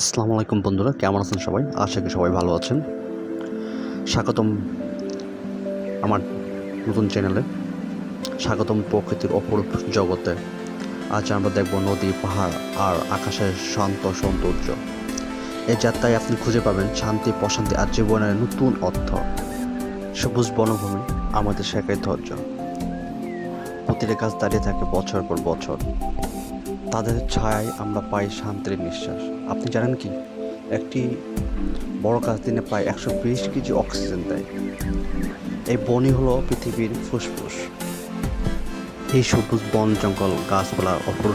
আসসালামু আলাইকুম বন্ধুরা, কেমন আছেন সবাই? আশা করি সবাই ভালো আছেন। স্বাগতম আমার নতুন চ্যানেলে। স্বাগতম প্রকৃতির অপরূপ জগতে। আজ আমরা দেখব নদী, পাহাড় আর আকাশের শান্ত সৌন্দর্য। এই যাত্রায় আপনি খুঁজে পাবেন শান্তি, প্রশান্তি আর জীবনের নতুন অর্থ। সবুজ বনভূমি আমাদের শেখায় ধৈর্য। প্রতিটা গাছ দাঁড়িয়ে থাকে বছর পর বছর। তাদের ছায়ায় আমরা পাই শান্তির নিঃশ্বাস। আপনি জানেন কি? একটি বড় গাছ দিনে প্রায় একশো বিশ কেজি অক্সিজেন দেয়। এই বনই হলো পৃথিবীর ফুসফুস। এই সবুজ বন জঙ্গল গাছপালা অপর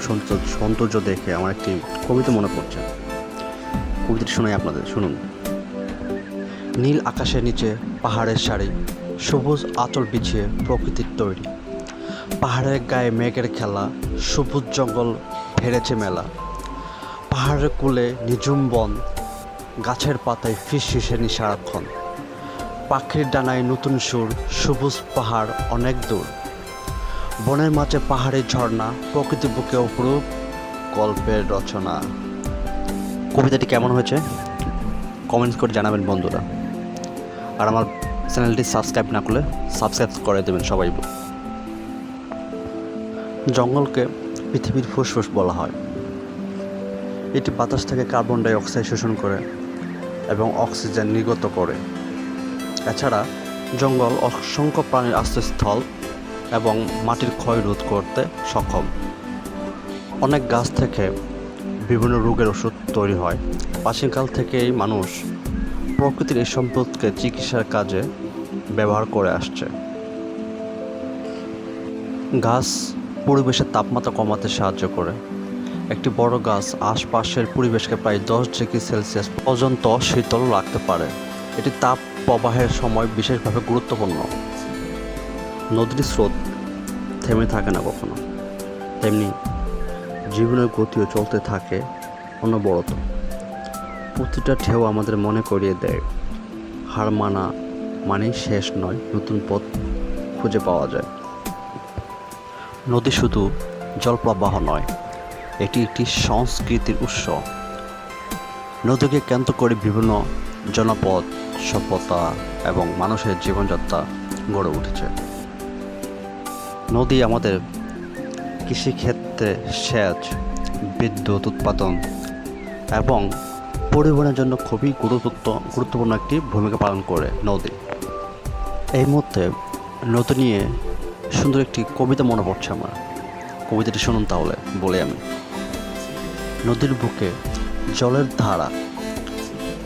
সৌন্দর্য দেখে আমার একটি কবিতা মনে পড়ছে। কবিতাটি শোনাই আপনাদের, শুনুন। নীল আকাশের নিচে পাহাড়ের সারি, সবুজ আঁচল বিছিয়ে প্রকৃতির তৈরি। পাহাড়ের গায়ে মেঘের খেলা, সবুজ জঙ্গল ফেরেছে মেলা। পাহাড়ের কূলে নিঝুম বন, গাছের পাতায় ফিসফিসেনি সারাক্ষণ পাখির ডানায় নতুন সুর, সবুজ পাহাড় অনেক দূর। বনের মাঝে পাহাড়ের ঝর্ণা, প্রকৃতি বুকে অপরূপ গল্পের রচনা। কবিতাটি কেমন হয়েছে? কমেন্টস করে জানাবেন বন্ধুরা। আর আমার চ্যানেলটি সাবস্ক্রাইব না করলে সাবস্ক্রাইব করে দেবেন সবাই। জঙ্গলকে পৃথিবীর ফুসফুস বলা হয়। এটি বাতাস থেকে কার্বন ডাই অক্সাইড শোষণ করে এবং অক্সিজেন নির্গত করে। এছাড়া জঙ্গল অসংখ্য প্রাণীর আশ্রয়স্থল এবং মাটির ক্ষয় রোধ করতে সক্ষম। অনেক গাছ থেকে বিভিন্ন রোগের ওষুধ তৈরি হয়। প্রাচীনকাল থেকেই মানুষ প্রকৃতির এই সম্পদকে চিকিৎসার কাজে ব্যবহার করে আসছে। গাছ পরিবেশের তাপমাত্রা কমাতে সাহায্য করে। একটি বড় গাছ আশপাশের পরিবেশকে প্রায় দশ ডিগ্রি সেলসিয়াস পর্যন্ত শীতল রাখতে পারে। এটি তাপ প্রবাহের সময় বিশেষভাবে গুরুত্বপূর্ণ। নদীর স্রোত থেমে থাকে না কখনো। তেমনি জীবনের গতিও চলতে থাকে অনবরত। প্রতিটা ঢেউ আমাদের মনে করিয়ে দেয়। হার মানা মানেই শেষ নয়, নতুন পথ খুঁজে পাওয়া যায়। নদী শুধু জলপ্রবাহ নয়, এটি একটি সংস্কৃতির উৎস। নদীকে কেন্দ্র করে বিভিন্ন জনপদ, সভ্যতা এবং মানুষের জীবনযাত্রা গড়ে উঠেছে। নদী আমাদের কৃষিক্ষেত্রে সেচ, বিদ্যুৎ উৎপাদন এবং পরিবহনের জন্য খুবই গুরুত্ব গুরুত্বপূর্ণ একটি ভূমিকা পালন করে নদী। এই মুহূর্তে নদী নিয়ে সুন্দর একটি কবিতা মনে পড়ছে আমার। কবিতাটি শুনুন তাহলে, বলে আমি। নদীর বুকে জলের ধারা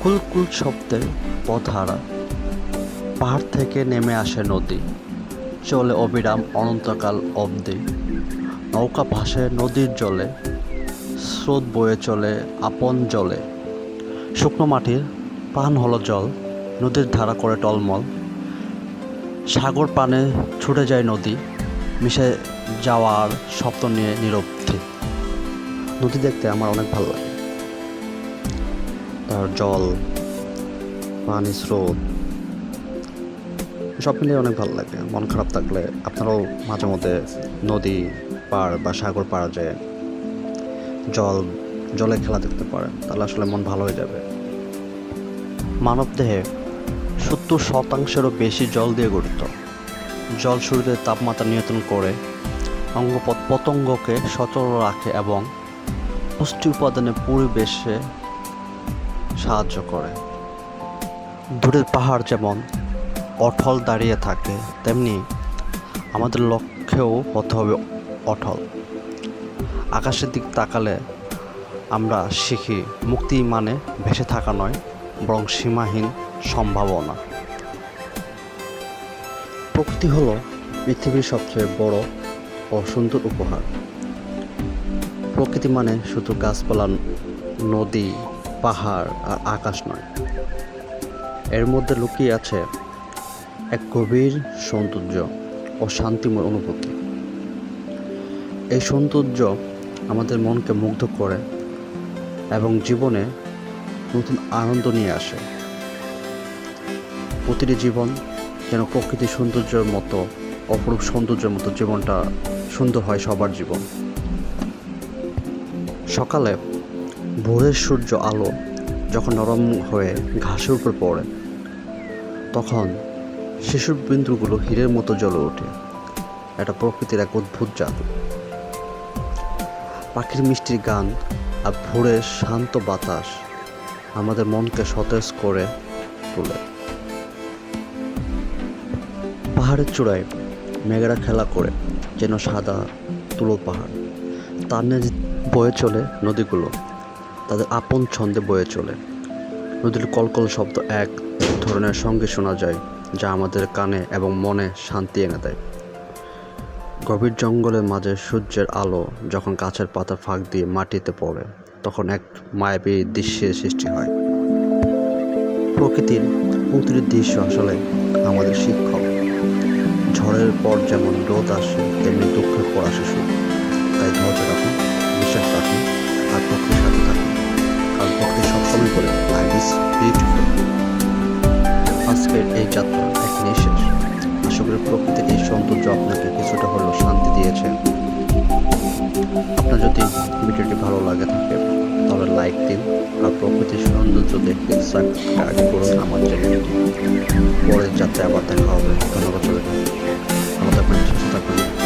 কুলকুল শব্দে পধারা, পাহাড় থেকে নেমে আসে নদী, চলে অবিরাম অনন্তকাল অবধি। নৌকা ভাসে নদীর জলে, স্রোত বয়ে চলে আপন জলে। শুকনো মাটির প্রাণ হলো জল, নদীর ধারা করে টলমল। সাগর পানে ছুটে যায় নদী, মিশে যাওয়ার শব্দ নিয়ে নিরবধি নদী দেখতে আমার অনেক ভালো লাগে। তার জল, পানি স্রোত সব মিলিয়ে অনেক ভালো লাগে। মন খারাপ থাকলে আপনারাও মাঝে মধ্যে নদী পার বা সাগর পাড় যায় জল জলে খেলা দেখতে পারেন। তাহলে আসলে মন ভালো হয়ে যাবে। মানবদেহে সত্তর শতাংশেরও বেশি জল দিয়ে গঠিত। জল শরীরের তাপমাত্রা নিয়ন্ত্রণ করে অঙ্গ পতঙ্গকে সচল রাখে এবং পুষ্টি উপাদানে পরিবেশে সাহায্য করে। দূরের পাহাড় যেমন অটল দাঁড়িয়ে থাকে, তেমনি আমাদের লক্ষ্যেও হতে হবে অটল। আকাশের দিক তাকালে আমরা শিখি, মুক্তি মানে ভেসে থাকা নয়, বরং সীমাহীন সম্ভাবনা। প্রকৃতি হলো পৃথিবীর সবচেয়ে বড় ও সুন্দর উপহার। প্রকৃতি মানে শুধু গাছপালা, নদী, পাহাড় আর আকাশ নয়। এর মধ্যে লুকিয়ে আছে এক গভীর সৌন্দর্য ও শান্তিময় অনুভূতি। এই সৌন্দর্য আমাদের মনকে মুগ্ধ করে এবং জীবনে নতুন আনন্দ নিয়ে আসে। প্রতিটি জীবন যেন প্রকৃতির সৌন্দর্যের মতো, অপরূপ সৌন্দর্যের মতো জীবনটা সুন্দর হয় সবার জীবন। সকালে ভোরের সূর্য আলো যখন নরম হয়ে ঘাসের উপর পড়ে, তখন শিশুর বিন্দুগুলো হীরের মতো জ্বলে ওঠে। এটা প্রকৃতির এক অদ্ভুত জাদু। পাখির মিষ্টির গান আর ভোরের শান্ত বাতাস আমাদের মনকে সতেজ করে তোলে। পাহাড়ের চূড়ায় মেঘেরা খেলা করে যেন সাদা তুলো পাহাড়। তার নিজ বয়ে চলে নদীগুলো, তাদের আপন ছন্দে বয়ে চলে। নদীর কলকল শব্দ এক ধরনের সঙ্গে শোনা যায়, যা আমাদের কানে এবং মনে শান্তি এনে দেয়। গভীর জঙ্গলের মাঝে সূর্যের আলো যখন গাছের পাতা ফাঁক দিয়ে মাটিতে পড়ে, তখন এক মায়াবী দৃশ্যের সৃষ্টি হয়। প্রকৃতির প্রতিটি দৃশ্য আসলে আমাদের শিক্ষক। ঝড়ের পর যেমন রোদ আসে, তেমনি দুঃখের পর আসে সুখ। তাই ধৈর্য রাখুন, বিশ্বাস রাখুন, আর প্রকৃতির সাথে থাকুন। কারণ প্রকৃতি সবসময় বিউটিফুল আজকের এই যাত্রা এক নিঃশেষ আশা করি প্রকৃতির এই সৌন্দর্য আপনাকে কিছুটা হলেও শান্তি দিয়েছে। আপনার যদি ভিডিওটি ভালো লাগে থাকে লাইক দিন আর প্রকৃতির সৌন্দর্য দেখতে সাবস্ক্রাইব করুন আমার চ্যানেলটি পরের যাত্রায় আবার দেখা হবে। ধন্যবাদ আমাদের সুস্থ থাকবেন